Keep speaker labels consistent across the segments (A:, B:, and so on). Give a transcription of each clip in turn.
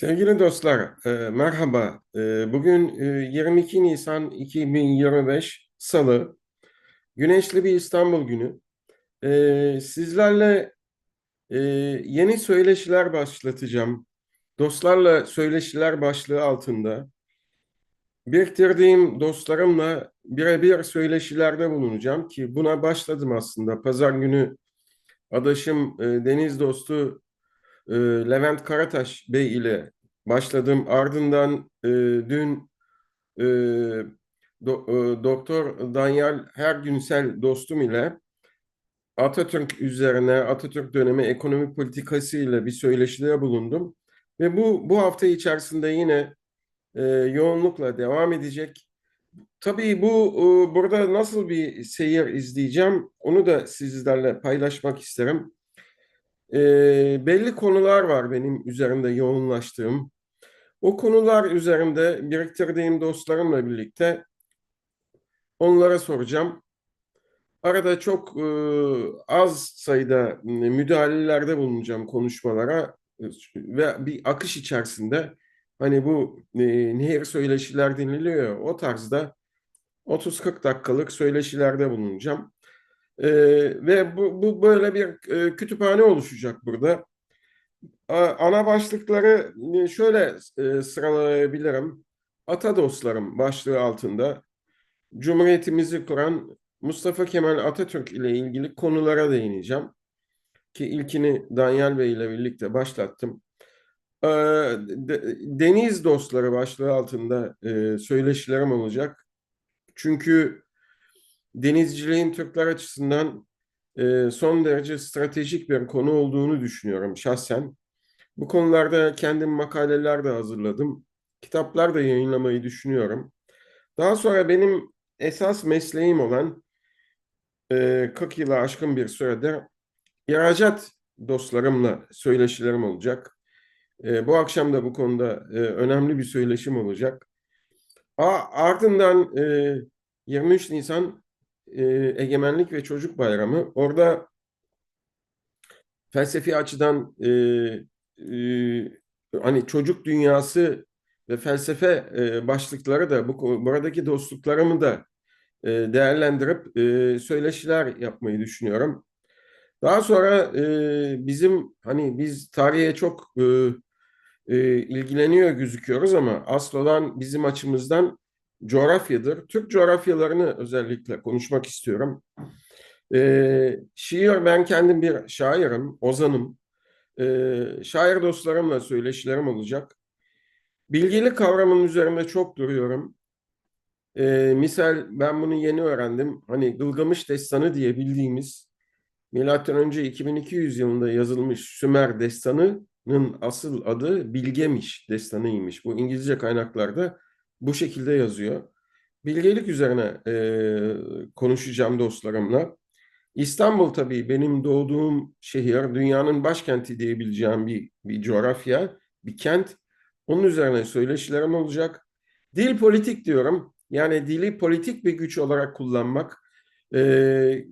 A: Sevgili dostlar, e, merhaba. E, bugün e, 22 Nisan 2025 Salı, güneşli bir İstanbul günü. E, sizlerle e, yeni söyleşiler başlatacağım. Dostlarla söyleşiler başlığı altında. Biriktirdiğim dostlarımla birebir söyleşilerde bulunacağım ki buna başladım aslında. Pazar günü adaşım e, Deniz dostu e, Levent Karataş Bey ile başladım. Ardından e, dün e, do, e, Doktor Danyal Hergünsel dostum ile Atatürk üzerine, Atatürk dönemi ekonomi politikası ile bir söyleşide bulundum. Ve bu, bu hafta içerisinde yine e, yoğunlukla devam edecek. Tabii bu e, burada nasıl bir seyir izleyeceğim onu da sizlerle paylaşmak isterim. E, belli konular var benim üzerinde yoğunlaştığım. O konular üzerinde biriktirdiğim dostlarımla birlikte onlara soracağım. Arada çok e, az sayıda müdahalelerde bulunacağım konuşmalara ve bir akış içerisinde hani bu e, nehir söyleşiler deniliyor o tarzda 30-40 dakikalık söyleşilerde bulunacağım. E, ve bu, bu böyle bir e, kütüphane oluşacak burada. Ana başlıkları e, şöyle e, sıralayabilirim. Ata dostlarım başlığı altında Cumhuriyetimizi kuran Mustafa Kemal Atatürk ile ilgili konulara değineceğim. Ki ilkini Danyal Bey ile birlikte başlattım. Deniz dostları başlığı altında e, söyleşilerim olacak. Çünkü denizciliğin Türkler açısından son derece stratejik bir konu olduğunu düşünüyorum şahsen. Bu konularda kendim makaleler de hazırladım. Kitaplar da yayınlamayı düşünüyorum. Daha sonra benim esas mesleğim olan 40 yıla aşkın bir süredir ihracat dostlarımla söyleşilerim olacak. Bu akşam da bu konuda önemli bir söyleşim olacak. Ardından 23 Nisan Egemenlik ve Çocuk Bayramı. Orada felsefi açıdan e, hani çocuk dünyası ve felsefe e, başlıkları da bu buradaki dostluklarımı da e, değerlendirip e, söyleşiler yapmayı düşünüyorum. Daha sonra e, bizim hani biz tarihe çok e, e, ilgileniyor gözüküyoruz ama asıl olan bizim açımızdan coğrafyadır. Türk coğrafyalarını özellikle konuşmak istiyorum. E, şiir ben kendim bir şairim, ozanım. Ee, şair dostlarımla söyleşilerim olacak. Bilgili kavramının üzerinde çok duruyorum. Ee, misal ben bunu yeni öğrendim. Hani Gılgamış Destanı diye bildiğimiz milattan önce 2200 yılında yazılmış Sümer Destanı'nın asıl adı Bilgemiş Destanı'ymış. Bu İngilizce kaynaklarda bu şekilde yazıyor. Bilgelik üzerine e, konuşacağım dostlarımla. İstanbul tabii benim doğduğum şehir, dünyanın başkenti diyebileceğim bir, bir coğrafya, bir kent. Onun üzerine söyleşilerim olacak. Dil politik diyorum. Yani dili politik bir güç olarak kullanmak. Ee,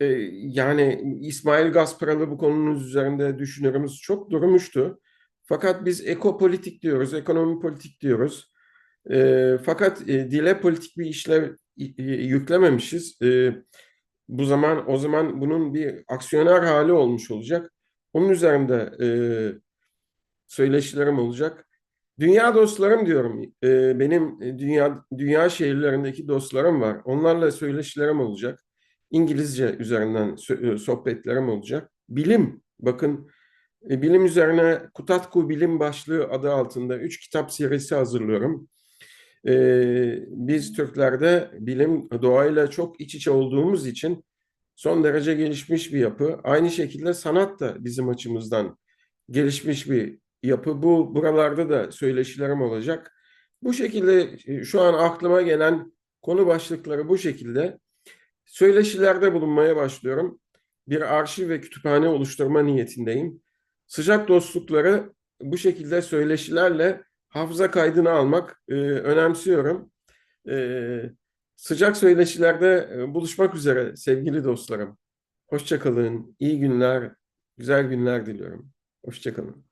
A: e, yani İsmail Gasparalı bu konunun üzerinde düşünürümüz çok durmuştu. Fakat biz ekopolitik diyoruz, ekonomi politik diyoruz. E, fakat e, dile politik bir işlev e, yüklememişiz. E, bu zaman o zaman bunun bir aksiyoner hali olmuş olacak. Onun üzerinde e, söyleşilerim olacak. Dünya dostlarım diyorum. E, benim dünya dünya şehirlerindeki dostlarım var. Onlarla söyleşilerim olacak. İngilizce üzerinden sohbetlerim olacak. Bilim, bakın e, bilim üzerine Kutatku Bilim başlığı adı altında üç kitap serisi hazırlıyorum. Ee, biz Türklerde bilim doğayla çok iç içe olduğumuz için son derece gelişmiş bir yapı. Aynı şekilde sanat da bizim açımızdan gelişmiş bir yapı. Bu buralarda da söyleşilerim olacak. Bu şekilde e, şu an aklıma gelen konu başlıkları bu şekilde. Söyleşilerde bulunmaya başlıyorum. Bir arşiv ve kütüphane oluşturma niyetindeyim. Sıcak dostlukları bu şekilde söyleşilerle hafıza kaydını almak e, önemsiyorum. E, sıcak söyleşilerde e, buluşmak üzere sevgili dostlarım. Hoşçakalın, iyi günler, güzel günler diliyorum. Hoşçakalın.